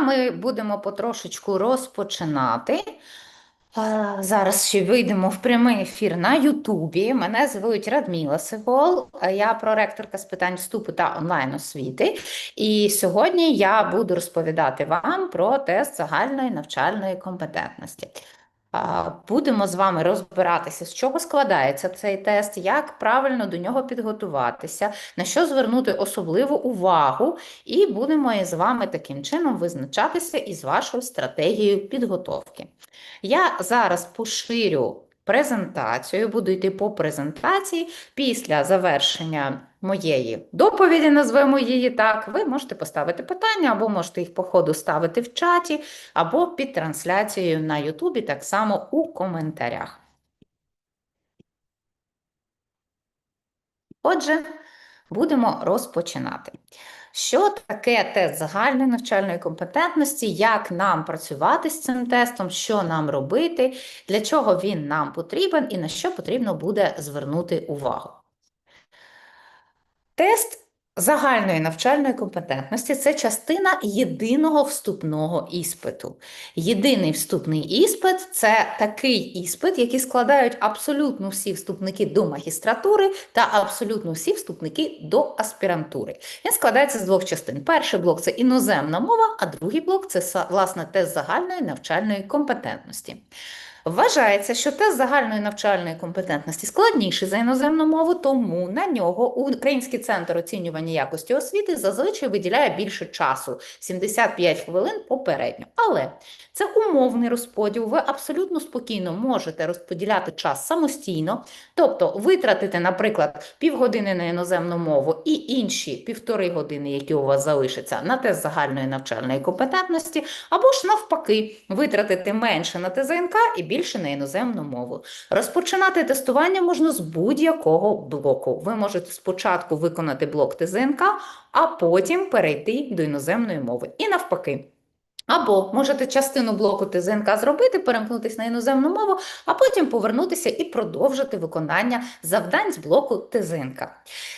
ми будемо потрошечку розпочинати. Зараз ще вийдемо в прямий ефір на Ютубі. Мене звуть Радміла Сивол, я проректорка з питань вступу та онлайн освіти. І сьогодні я буду розповідати вам про тест загальної навчальної компетентності. Будемо з вами розбиратися, з чого складається цей тест, як правильно до нього підготуватися, на що звернути особливу увагу, і будемо із вами таким чином визначатися із вашою стратегією підготовки. Я зараз поширю презентацію, буду йти по презентації. Після завершення моєї доповіді, назвемо її так, ви можете поставити питання, або можете їх по ходу ставити в чаті, або під трансляцією на Ютубі, так само у коментарях. Отже, будемо розпочинати. Що таке тест загальної навчальної компетентності, як нам працювати з цим тестом, що нам робити, для чого він нам потрібен і на що потрібно буде звернути увагу? Тест загальної навчальної компетентності це частина єдиного вступного іспиту. Єдиний вступний іспит це такий іспит, який складають абсолютно всі вступники до магістратури та абсолютно всі вступники до аспірантури. Він складається з двох частин. Перший блок це іноземна мова, а другий блок це власне тест загальної навчальної компетентності. Вважається, що тест загальної навчальної компетентності складніший за іноземну мову, тому на нього Український центр оцінювання якості освіти зазвичай виділяє більше часу 75 хвилин попередньо. Але це умовний розподіл. Ви абсолютно спокійно можете розподіляти час самостійно, тобто витратити, наприклад, півгодини на іноземну мову і інші півтори години, які у вас залишаться, на тест загальної навчальної компетентності, або ж навпаки, витратити менше на ТЗНК і більше на іноземну мову. Розпочинати тестування можна з будь-якого блоку. Ви можете спочатку виконати блок ТЗНК, а потім перейти до іноземної мови. І навпаки. Або можете частину блоку ТЗНК зробити, перемкнутися на іноземну мову, а потім повернутися і продовжити виконання завдань з блоку ТЗНК.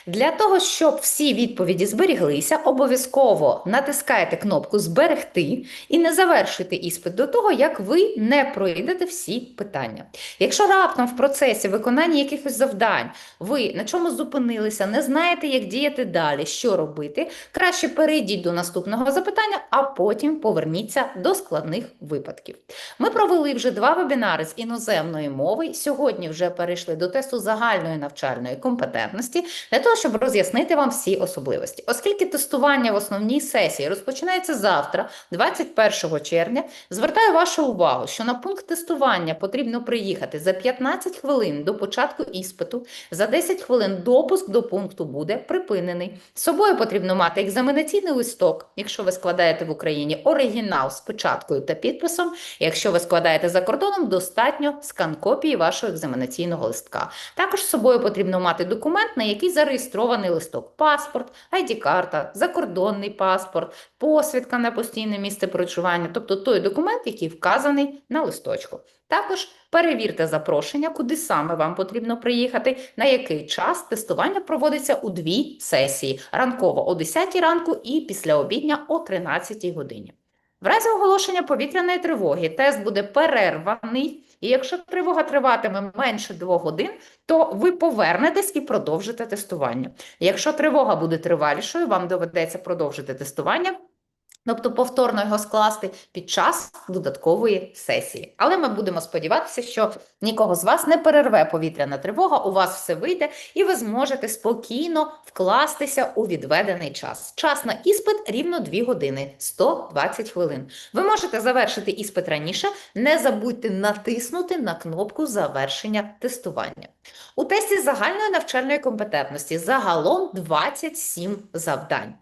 Для того, щоб всі відповіді зберіглися, обов'язково натискайте кнопку Зберегти і не завершуйте іспит до того, як ви не пройдете всі питання. Якщо раптом в процесі виконання якихось завдань ви на чому зупинилися, не знаєте, як діяти далі, що робити, краще перейдіть до наступного запитання, а потім поверніть поверніться до складних випадків. Ми провели вже два вебінари з іноземної мови. Сьогодні вже перейшли до тесту загальної навчальної компетентності для того, щоб роз'яснити вам всі особливості. Оскільки тестування в основній сесії розпочинається завтра, 21 червня, звертаю вашу увагу, що на пункт тестування потрібно приїхати за 15 хвилин до початку іспиту, за 10 хвилин допуск до пункту буде припинений. З собою потрібно мати екзаменаційний листок, якщо ви складаєте в Україні оригінал оригінал з печаткою та підписом. Якщо ви складаєте за кордоном, достатньо скан копії вашого екзаменаційного листка. Також з собою потрібно мати документ, на який зареєстрований листок: паспорт, ID-карта, закордонний паспорт, посвідка на постійне місце проживання, тобто той документ, який вказаний на листочку. Також перевірте запрошення, куди саме вам потрібно приїхати, на який час тестування проводиться у дві сесії: ранково о 10 ранку і після обідня о 13 годині. В разі оголошення повітряної тривоги тест буде перерваний, і якщо тривога триватиме менше 2 годин, то ви повернетесь і продовжите тестування. Якщо тривога буде тривалішою, вам доведеться продовжити тестування. Тобто повторно його скласти під час додаткової сесії. Але ми будемо сподіватися, що нікого з вас не перерве повітряна тривога, у вас все вийде, і ви зможете спокійно вкластися у відведений час. Час на іспит рівно 2 години 120 хвилин. Ви можете завершити іспит раніше, не забудьте натиснути на кнопку завершення тестування. У тесті загальної навчальної компетентності загалом 27 завдань.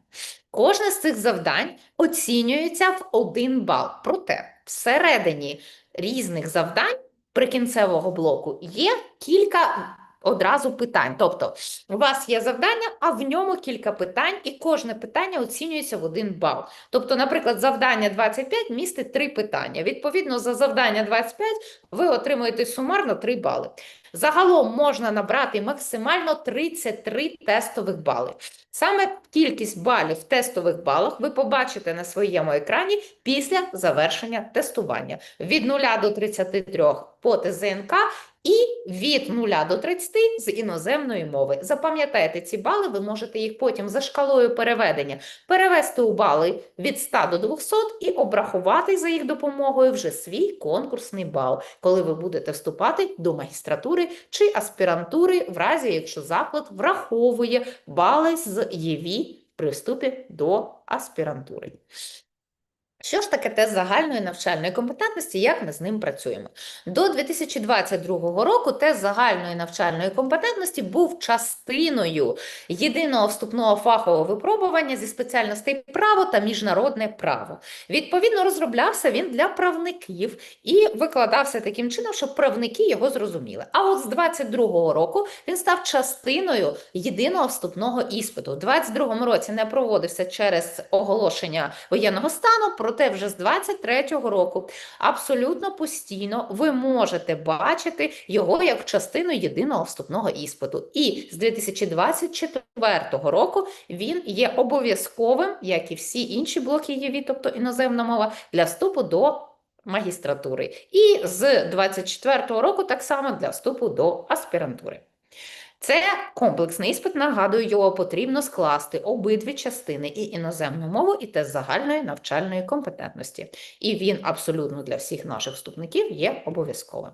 Кожне з цих завдань оцінюється в один бал. Проте всередині різних завдань прикінцевого блоку є кілька одразу питань. Тобто, у вас є завдання, а в ньому кілька питань, і кожне питання оцінюється в один бал. Тобто, наприклад, завдання 25 містить три питання. Відповідно, за завдання 25 ви отримуєте сумарно 3 бали. Загалом можна набрати максимально 33 тестових бали. Саме кількість балів в тестових балах ви побачите на своєму екрані після завершення тестування. Від 0 до 33 по ТЗНК і від 0 до 30 з іноземної мови. Запам'ятайте ці бали, ви можете їх потім за шкалою переведення перевести у бали від 100 до 200 і обрахувати за їх допомогою вже свій конкурсний бал, коли ви будете вступати до магістратури чи аспірантури, в разі якщо заклад враховує бали з ЄВІ при вступі до аспірантури. Що ж таке тест загальної навчальної компетентності, як ми з ним працюємо? До 2022 року тест загальної навчальної компетентності був частиною єдиного вступного фахового випробування зі спеціальностей право та міжнародне право. Відповідно, розроблявся він для правників і викладався таким чином, щоб правники його зрозуміли. А от з 2022 року він став частиною єдиного вступного іспиту. У 2022 році не проводився через оголошення воєнного стану, проте вже з 2023 року абсолютно постійно ви можете бачити його як частину єдиного вступного іспиту. І з 2024 року він є обов'язковим, як і всі інші блоки ЄВІ, тобто іноземна мова, для вступу до магістратури. І з 2024 року так само для вступу до аспірантури. Це комплексний іспит, нагадую, його потрібно скласти обидві частини і іноземну мову, і тест загальної навчальної компетентності. І він абсолютно для всіх наших вступників є обов'язковим.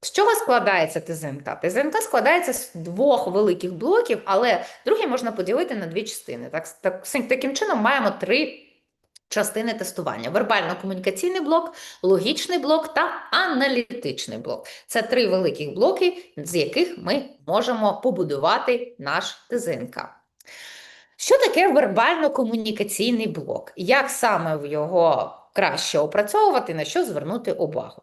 З чого складається ТЗНК? ТЗНК складається з двох великих блоків, але другий можна поділити на дві частини. Так, так, таким чином маємо три частини тестування: вербально-комунікаційний блок, логічний блок та аналітичний блок. Це три великих блоки, з яких ми можемо побудувати наш ТЗНК. Що таке вербально-комунікаційний блок? Як саме в його краще опрацьовувати, на що звернути увагу?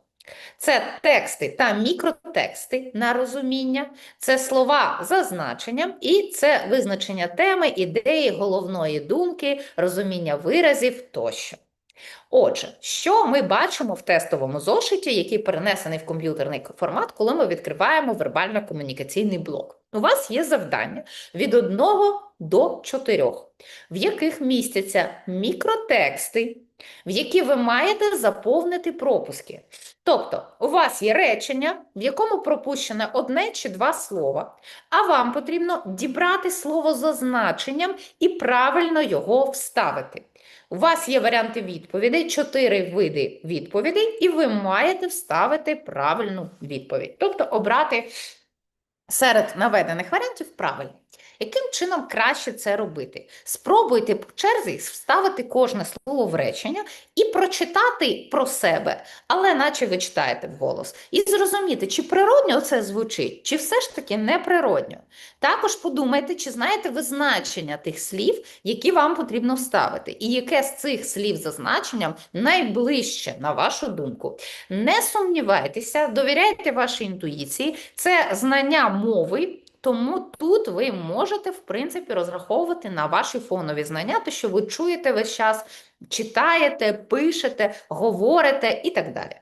Це тексти та мікротексти на розуміння, це слова за значенням, і це визначення теми, ідеї, головної думки, розуміння виразів тощо. Отже, що ми бачимо в тестовому зошиті, який перенесений в комп'ютерний формат, коли ми відкриваємо вербально-комунікаційний блок? У вас є завдання від 1 до 4, в яких містяться мікротексти, в які ви маєте заповнити пропуски. Тобто, у вас є речення, в якому пропущене одне чи два слова, а вам потрібно дібрати слово за значенням і правильно його вставити. У вас є варіанти відповідей, чотири види відповідей, і ви маєте вставити правильну відповідь. Тобто обрати серед наведених варіантів правильний. Яким чином краще це робити? Спробуйте по черзі вставити кожне слово в речення і прочитати про себе, але наче ви читаєте вголос. І зрозуміти, чи природньо це звучить, чи все ж таки неприродньо. Також подумайте, чи знаєте ви значення тих слів, які вам потрібно вставити, і яке з цих слів за значенням найближче, на вашу думку. Не сумнівайтеся, довіряйте вашій інтуїції, це знання мови. Тому тут ви можете, в принципі, розраховувати на ваші фонові знання, те, що ви чуєте весь час, читаєте, пишете, говорите і так далі.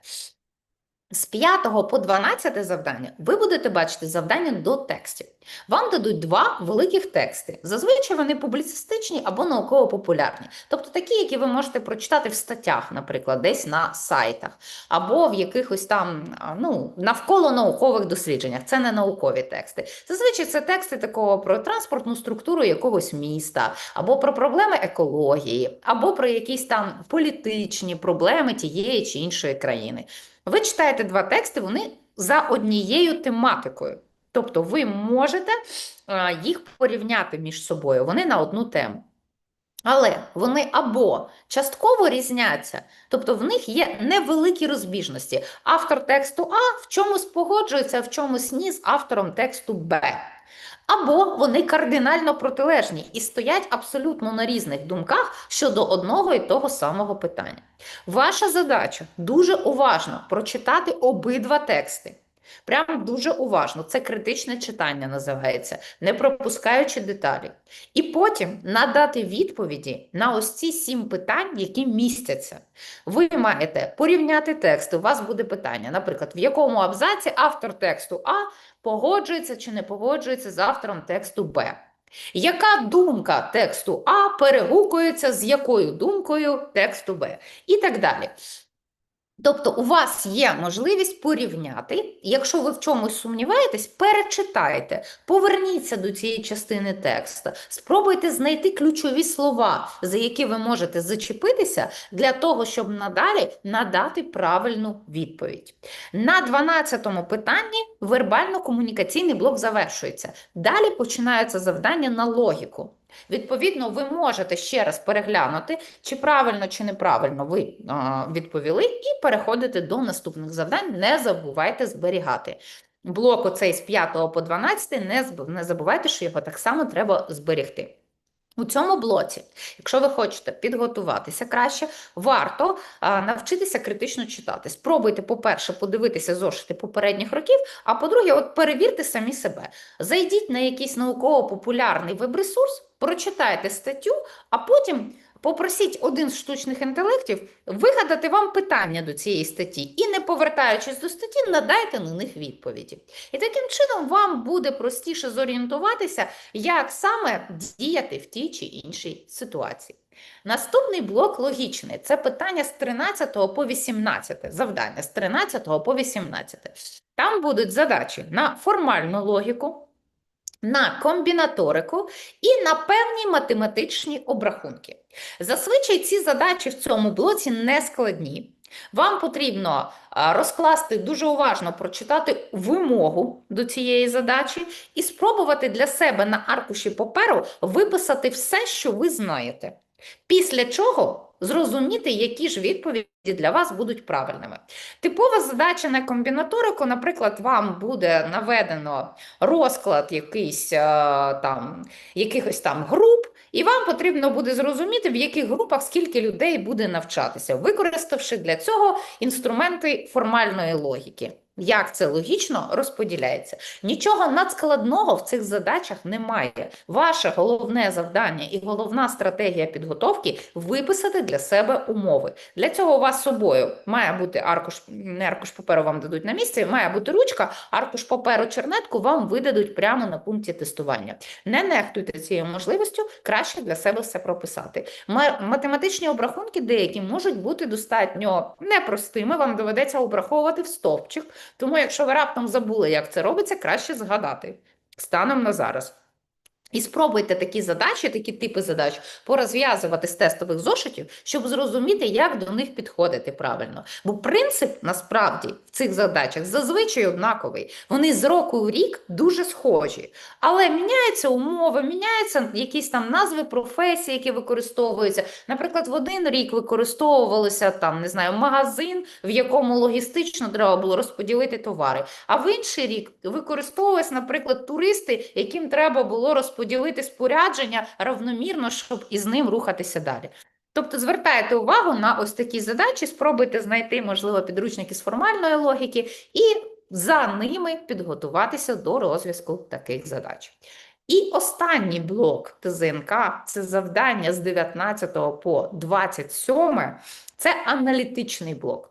З 5 по 12 завдання ви будете бачити завдання до текстів. Вам дадуть два великих тексти. Зазвичай вони публіцистичні або науково-популярні, тобто такі, які ви можете прочитати в статтях, наприклад, десь на сайтах, або в якихось там ну, навколо наукових дослідженнях. Це не наукові тексти. Зазвичай це тексти такого про транспортну структуру якогось міста, або про проблеми екології, або про якісь там політичні проблеми тієї чи іншої країни. Ви читаєте два тексти, вони за однією тематикою. Тобто ви можете їх порівняти між собою, вони на одну тему. Але вони або частково різняться, тобто в них є невеликі розбіжності. Автор тексту А в чомусь погоджується, в чомусь ні з автором тексту Б. Або вони кардинально протилежні і стоять абсолютно на різних думках щодо одного і того самого питання. Ваша задача дуже уважно прочитати обидва тексти, Прям дуже уважно. Це критичне читання називається, не пропускаючи деталі. І потім надати відповіді на ось ці сім питань, які містяться. Ви маєте порівняти тексти. У вас буде питання, наприклад, в якому абзаці автор тексту А погоджується чи не погоджується з автором тексту Б. Яка думка тексту А перегукується з якою думкою тексту Б? І так далі. Тобто у вас є можливість порівняти, якщо ви в чомусь сумніваєтесь, перечитайте, поверніться до цієї частини тексту, спробуйте знайти ключові слова, за які ви можете зачепитися для того, щоб надалі надати правильну відповідь. На 12-му питанні вербально-комунікаційний блок завершується. Далі починаються завдання на логіку. Відповідно, ви можете ще раз переглянути, чи правильно, чи неправильно ви відповіли, і переходити до наступних завдань. Не забувайте зберігати. Блок оцей з 5 по 12, не, забувайте, що його так само треба зберегти. У цьому блоці, якщо ви хочете підготуватися краще, варто а, навчитися критично читати. Спробуйте, по-перше, подивитися зошити попередніх років, а по-друге, от перевірте самі себе. Зайдіть на якийсь науково-популярний веб-ресурс, прочитайте статтю, а потім попросіть один з штучних інтелектів вигадати вам питання до цієї статті і, не повертаючись до статті, надайте на них відповіді. І таким чином вам буде простіше зорієнтуватися, як саме діяти в тій чи іншій ситуації. Наступний блок логічний це питання з 13 по 18, завдання з 13 по 18. Там будуть задачі на формальну логіку, на комбінаторику і на певні математичні обрахунки. Зазвичай ці задачі в цьому блоці не складні. Вам потрібно розкласти дуже уважно прочитати вимогу до цієї задачі і спробувати для себе на аркуші паперу виписати все, що ви знаєте. Після чого зрозуміти, які ж відповіді для вас будуть правильними. Типова задача на комбінаторику, наприклад, вам буде наведено розклад якийсь, е, там, якихось там груп, і вам потрібно буде зрозуміти, в яких групах скільки людей буде навчатися, використавши для цього інструменти формальної логіки. Як це логічно розподіляється? Нічого надскладного в цих задачах немає. Ваше головне завдання і головна стратегія підготовки виписати для себе умови. Для цього у вас з собою має бути аркуш, не аркуш паперу вам дадуть на місці, має бути ручка, аркуш паперу чернетку вам видадуть прямо на пункті тестування. Не нехтуйте цією можливістю, краще для себе все прописати. Ма- Математичні обрахунки деякі можуть бути достатньо непростими, вам доведеться обраховувати в стовпчик. Тому, якщо ви раптом забули, як це робиться, краще згадати станом на зараз. І спробуйте такі задачі, такі типи задач порозв'язувати з тестових зошитів, щоб зрозуміти, як до них підходити правильно. Бо принцип насправді в цих задачах зазвичай однаковий. Вони з року в рік дуже схожі. Але міняються умови, міняються якісь там назви професій, які використовуються. Наприклад, в один рік використовувалося там, не знаю, магазин, в якому логістично треба було розподілити товари. А в інший рік використовувалися, наприклад, туристи, яким треба було розподілити спорядження равномірно, щоб із ним рухатися далі. Тобто звертайте увагу на ось такі задачі, спробуйте знайти, можливо, підручники з формальної логіки і за ними підготуватися до розв'язку таких задач. І останній блок ТЗНК – це завдання з 19 по 27, це аналітичний блок.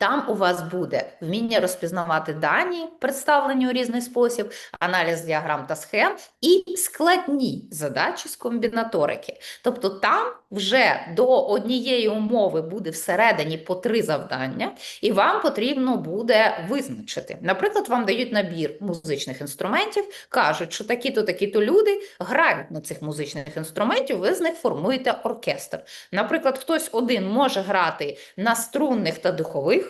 Там у вас буде вміння розпізнавати дані, представлені у різний спосіб, аналіз діаграм та схем і складні задачі з комбінаторики. Тобто там вже до однієї умови буде всередині по три завдання, і вам потрібно буде визначити. Наприклад, вам дають набір музичних інструментів, кажуть, що такі-то, такі-то люди грають на цих музичних інструментів, ви з них формуєте оркестр. Наприклад, хтось один може грати на струнних та духових,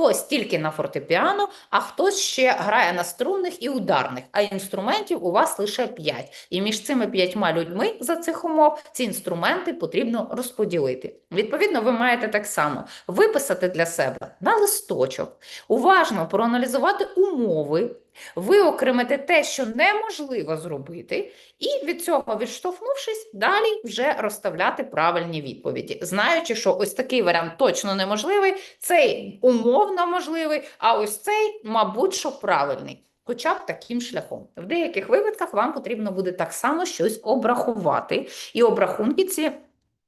хтось тільки на фортепіано, а хтось ще грає на струнних і ударних, а інструментів у вас лише 5. І між цими п'ятьма людьми за цих умов ці інструменти потрібно розподілити. Відповідно, ви маєте так само виписати для себе на листочок, уважно проаналізувати умови, виокремити те, що неможливо зробити, і від цього, відштовхнувшись, далі вже розставляти правильні відповіді, знаючи, що ось такий варіант точно неможливий, цей умовно можливий, а ось цей, мабуть, що правильний. Хоча б таким шляхом. В деяких випадках вам потрібно буде так само щось обрахувати, і обрахунки ці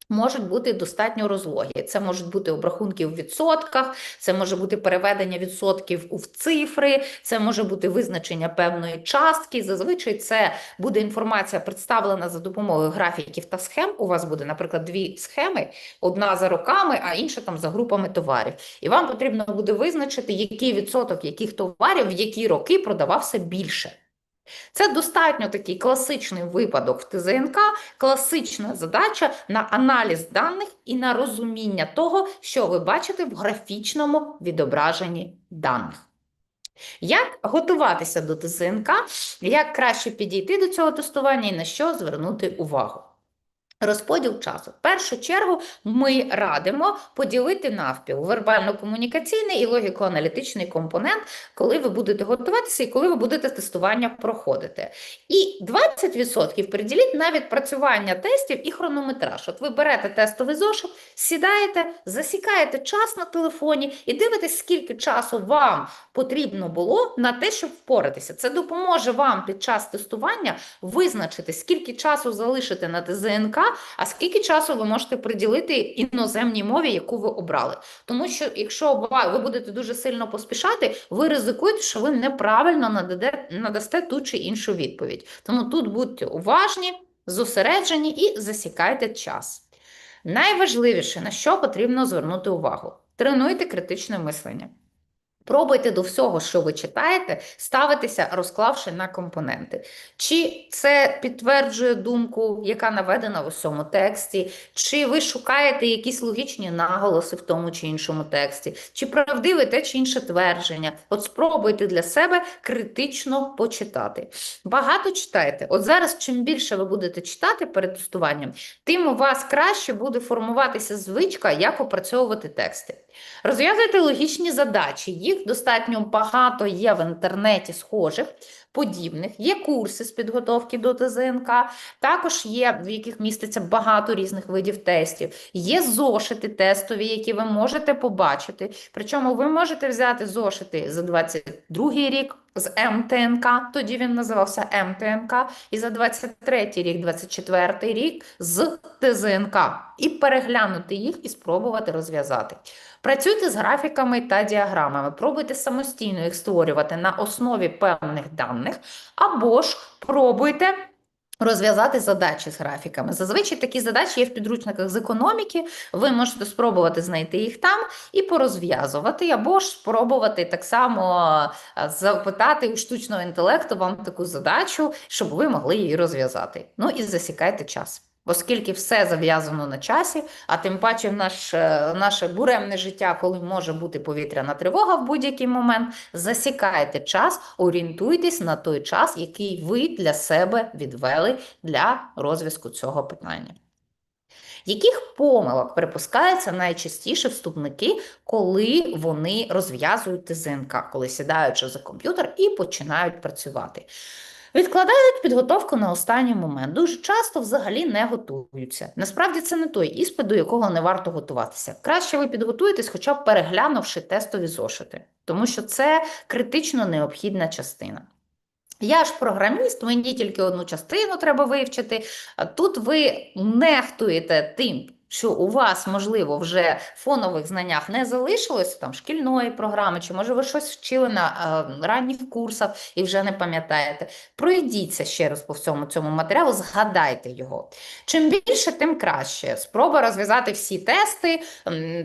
можуть бути достатньо розлогі. Це можуть бути обрахунки в відсотках, це може бути переведення відсотків у цифри, це може бути визначення певної частки. Зазвичай це буде інформація представлена за допомогою графіків та схем. У вас буде, наприклад, дві схеми: одна за роками, а інша там за групами товарів. І вам потрібно буде визначити, який відсоток яких товарів в які роки продавався більше. Це достатньо такий класичний випадок в ТЗНК, класична задача на аналіз даних і на розуміння того, що ви бачите в графічному відображенні даних. Як готуватися до ТЗНК, як краще підійти до цього тестування і на що звернути увагу? Розподіл часу. В першу чергу ми радимо поділити навпіл вербально-комунікаційний і логіко-аналітичний компонент, коли ви будете готуватися і коли ви будете тестування проходити. І 20% приділіть на відпрацювання тестів і хронометраж. От ви берете тестовий зошит, сідаєте, засікаєте час на телефоні і дивитесь, скільки часу вам потрібно було на те, щоб впоратися. Це допоможе вам під час тестування визначити, скільки часу залишити на ТЗНК, а скільки часу ви можете приділити іноземній мові, яку ви обрали. Тому що якщо ви будете дуже сильно поспішати, ви ризикуєте, що ви неправильно надасте ту чи іншу відповідь. Тому тут будьте уважні, зосереджені і засікайте час. Найважливіше, на що потрібно звернути увагу: тренуйте критичне мислення. Пробуйте до всього, що ви читаєте, ставитися, розклавши на компоненти. Чи це підтверджує думку, яка наведена в усьому тексті, чи ви шукаєте якісь логічні наголоси в тому чи іншому тексті, чи правдиве те чи інше твердження. От спробуйте для себе критично почитати. Багато читайте. От зараз, чим більше ви будете читати перед тестуванням, тим у вас краще буде формуватися звичка, як опрацьовувати тексти. Розв'язуйте логічні задачі. Їх достатньо багато є в інтернеті схожих, подібних. Є курси з підготовки до ТЗНК, також є, в яких міститься багато різних видів тестів. Є зошити тестові, які ви можете побачити. Причому ви можете взяти зошити за 22 рік з МТНК, тоді він називався МТНК, і за 23 рік, 24 рік з ТЗНК, і переглянути їх і спробувати розв'язати. Працюйте з графіками та діаграмами, пробуйте самостійно їх створювати на основі певних даних, або ж пробуйте розв'язати задачі з графіками. Зазвичай такі задачі є в підручниках з економіки, ви можете спробувати знайти їх там і порозв'язувати, або ж спробувати так само е, запитати у штучного інтелекту вам таку задачу, щоб ви могли її розв'язати. Ну і засікайте час. Оскільки все зав'язано на часі, а тим паче в наш, е, наше буремне життя, коли може бути повітряна тривога в будь-який момент, засікайте час, орієнтуйтесь на той час, який ви для себе відвели для розв'язку цього питання. Яких помилок припускаються найчастіше вступники, коли вони розв'язують ТЗНК, коли сідаючи за комп'ютер і починають працювати? Відкладають підготовку на останній момент. Дуже часто взагалі не готуються. Насправді це не той іспит, до якого не варто готуватися. Краще ви підготуєтесь, хоча б переглянувши тестові зошити, тому що це критично необхідна частина. Я ж програміст, мені тільки одну частину треба вивчити. Тут ви нехтуєте тим, що у вас, можливо, вже фонових знаннях не залишилось там шкільної програми, чи може ви щось вчили на е, ранніх курсах і вже не пам'ятаєте. Пройдіться ще раз по всьому цьому матеріалу, згадайте його. Чим більше, тим краще. Спроба розв'язати всі тести,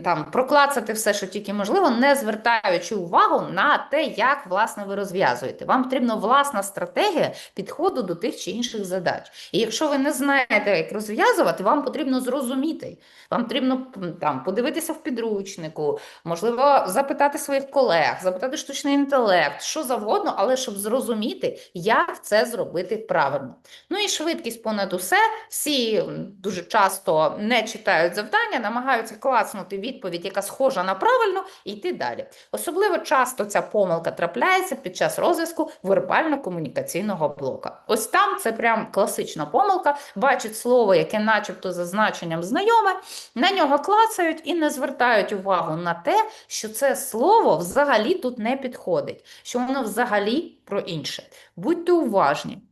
там проклацати все, що тільки можливо, не звертаючи увагу на те, як власне ви розв'язуєте. Вам потрібна власна стратегія підходу до тих чи інших задач. І якщо ви не знаєте, як розв'язувати, вам потрібно зрозуміти, Вам потрібно там подивитися в підручнику, можливо, запитати своїх колег, запитати штучний інтелект, що завгодно, але щоб зрозуміти, як це зробити правильно. Ну і швидкість понад усе. Всі дуже часто не читають завдання, намагаються класнути відповідь, яка схожа на правильну, і йти далі. Особливо часто ця помилка трапляється під час розв'язку вербально-комунікаційного блока. Ось там це прям класична помилка. Бачать слово, яке начебто за значенням знайоме, на нього клацають і не звертають увагу на те, що це слово взагалі тут не підходить, що воно взагалі про інше. Будьте уважні.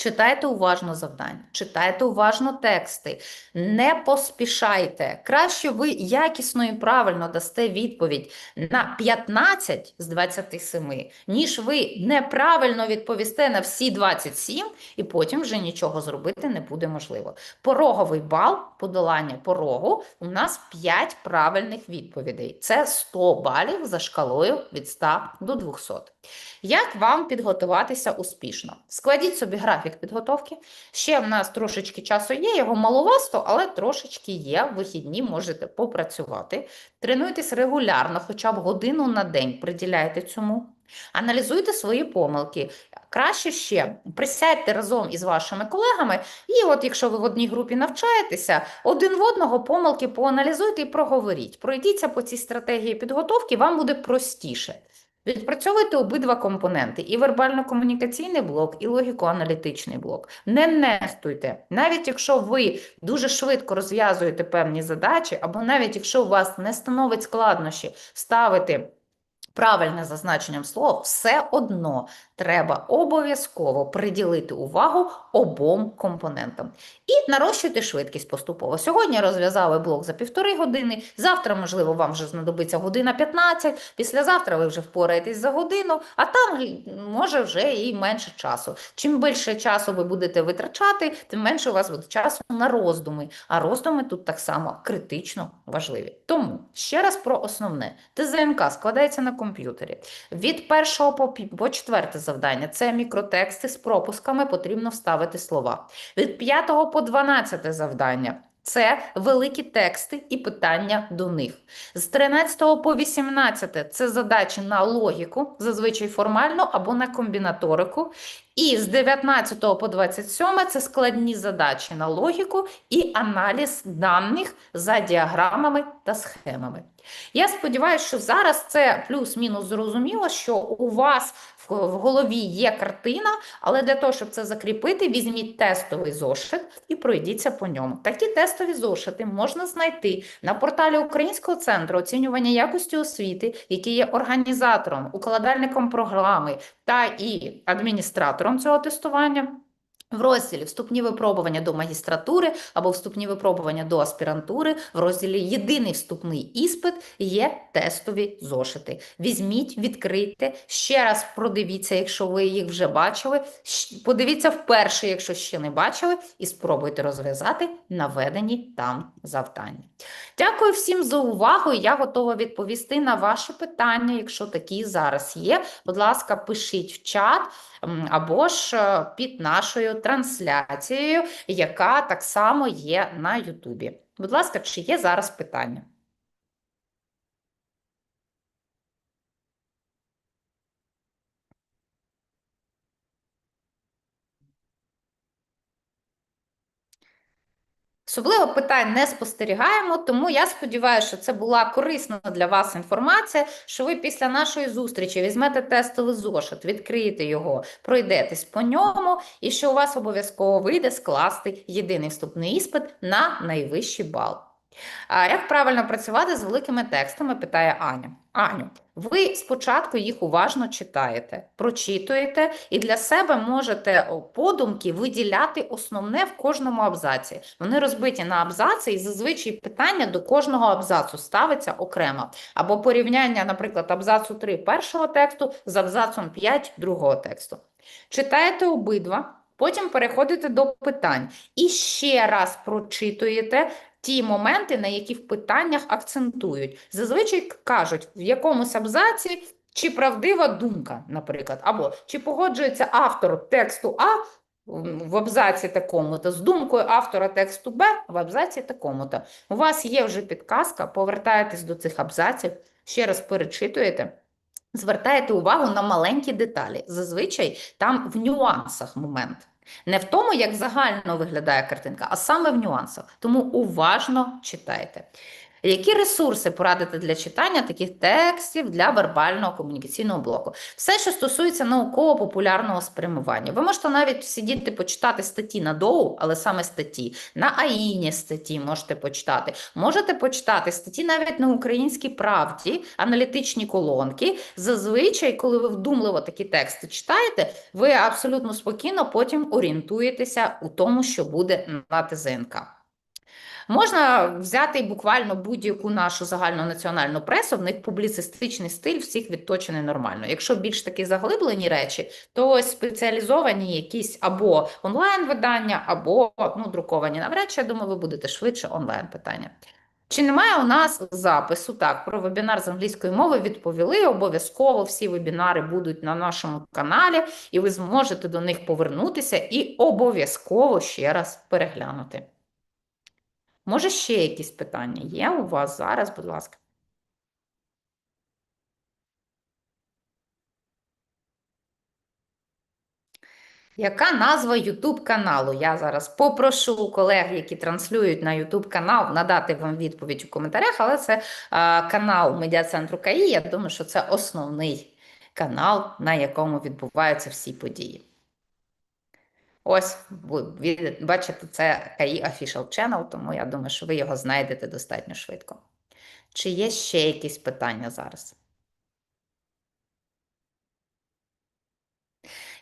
Читайте уважно завдання, читайте уважно тексти, не поспішайте. Краще ви якісно і правильно дасте відповідь на 15 з 27, ніж ви неправильно відповісте на всі 27, і потім вже нічого зробити не буде можливо. Пороговий бал подолання порогу у нас 5 правильних відповідей. Це 100 балів за шкалою від 100 до 200. Як вам підготуватися успішно? Складіть собі графік підготовки. Ще в нас трошечки часу є, його маловасто, але трошечки є. В Вихідні можете попрацювати. Тренуйтесь регулярно, хоча б годину на день приділяйте цьому. Аналізуйте свої помилки. Краще ще присядьте разом із вашими колегами, і от якщо ви в одній групі навчаєтеся, один в одного помилки поаналізуйте і проговоріть. Пройдіться по цій стратегії підготовки, вам буде простіше. Відпрацьовуйте обидва компоненти: і вербально-комунікаційний блок, і логіко-аналітичний блок. Не нестуйте. Навіть якщо ви дуже швидко розв'язуєте певні задачі, або навіть якщо у вас не становить складнощі ставити правильне зазначенням слов, все одно треба обов'язково приділити увагу обом компонентам. І нарощуйте швидкість поступово. Сьогодні розв'язали блок за півтори години, завтра, можливо, вам вже знадобиться година 15, післязавтра ви вже впораєтесь за годину, а там може вже і менше часу. Чим більше часу ви будете витрачати, тим менше у вас буде часу на роздуми. А роздуми тут так само критично важливі. Тому ще раз про основне. ТЗНК складається на комп'ютері. Від першого по, по четверте завдання це мікротексти з пропусками, потрібно вставити слова. Від 5 по 12 завдання. Це великі тексти і питання до них. З 13 по 18 це задачі на логіку, зазвичай формально або на комбінаторику. І з 19 по 27 це складні задачі на логіку і аналіз даних за діаграмами та схемами. Я сподіваюся, що зараз це плюс-мінус зрозуміло, що у вас в голові є картина, але для того, щоб це закріпити, візьміть тестовий зошит і пройдіться по ньому. Такі тестові зошити можна знайти на порталі Українського центру оцінювання якості освіти, який є організатором, укладальником програми та і адміністратором цього тестування. В розділі вступні випробування до магістратури або вступні випробування до аспірантури, в розділі Єдиний вступний іспит є тестові зошити. Візьміть, відкрийте, ще раз продивіться, якщо ви їх вже бачили. Подивіться вперше, якщо ще не бачили, і спробуйте розв'язати наведені там завдання. Дякую всім за увагу. Я готова відповісти на ваші питання, якщо такі зараз є. Будь ласка, пишіть в чат або ж е, під нашою трансляцією, яка так само є на Ютубі. Будь ласка, чи є зараз питання? Особливо питань не спостерігаємо, тому я сподіваюся, що це була корисна для вас інформація, що ви після нашої зустрічі візьмете тестовий зошит, відкриєте його, пройдетесь по ньому, і що у вас обов'язково вийде скласти єдиний вступний іспит на найвищий бал. А як правильно працювати з великими текстами, питає Аня. Аню, ви спочатку їх уважно читаєте, прочитуєте і для себе можете подумки виділяти основне в кожному абзаці. Вони розбиті на абзаци, і зазвичай питання до кожного абзацу ставиться окремо. Або порівняння, наприклад, абзацу 3 першого тексту з абзацом 5 другого тексту. Читаєте обидва, потім переходите до питань і ще раз прочитуєте ті моменти, на які в питаннях акцентують. Зазвичай кажуть, в якомусь абзаці чи правдива думка, наприклад, або чи погоджується автор тексту А в абзаці такому-то, з думкою автора тексту Б в абзаці такому-то. У вас є вже підказка, повертаєтесь до цих абзаців, ще раз перечитуєте. Звертаєте увагу на маленькі деталі. Зазвичай там в нюансах момент. Не в тому, як загально виглядає картинка, а саме в нюансах. Тому уважно читайте. Які ресурси порадити для читання таких текстів для вербального комунікаційного блоку? Все, що стосується науково-популярного спрямування. Ви можете навіть сидіти почитати статті на доу, але саме статті, на АІНі статті можете почитати. Можете почитати статті навіть на українській правді, аналітичні колонки. Зазвичай, коли ви вдумливо такі тексти читаєте, ви абсолютно спокійно потім орієнтуєтеся у тому, що буде на ТЗНК. Можна взяти буквально будь-яку нашу загальнонаціональну пресу, в них публіцистичний стиль всіх відточений нормально. Якщо більш такі заглиблені речі, то спеціалізовані якісь або онлайн-видання, або ну, друковані. Навряд чи, я думаю, ви будете швидше онлайн питання. Чи немає у нас запису? Так, про вебінар з англійської мови відповіли. Обов'язково всі вебінари будуть на нашому каналі, і ви зможете до них повернутися і обов'язково ще раз переглянути. Може, ще якісь питання є у вас зараз, будь ласка. Яка назва YouTube каналу? Я зараз попрошу колег, які транслюють на YouTube канал, надати вам відповідь у коментарях, але це а, канал Медіа-центру КАІ. Я думаю, що це основний канал, на якому відбуваються всі події. Ось, ви бачите, це КАІ Official Channel, тому я думаю, що ви його знайдете достатньо швидко. Чи є ще якісь питання зараз?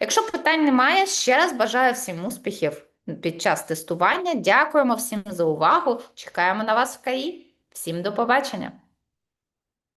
Якщо питань немає, ще раз бажаю всім успіхів під час тестування. Дякуємо всім за увагу. Чекаємо на вас в КАІ. Всім до побачення!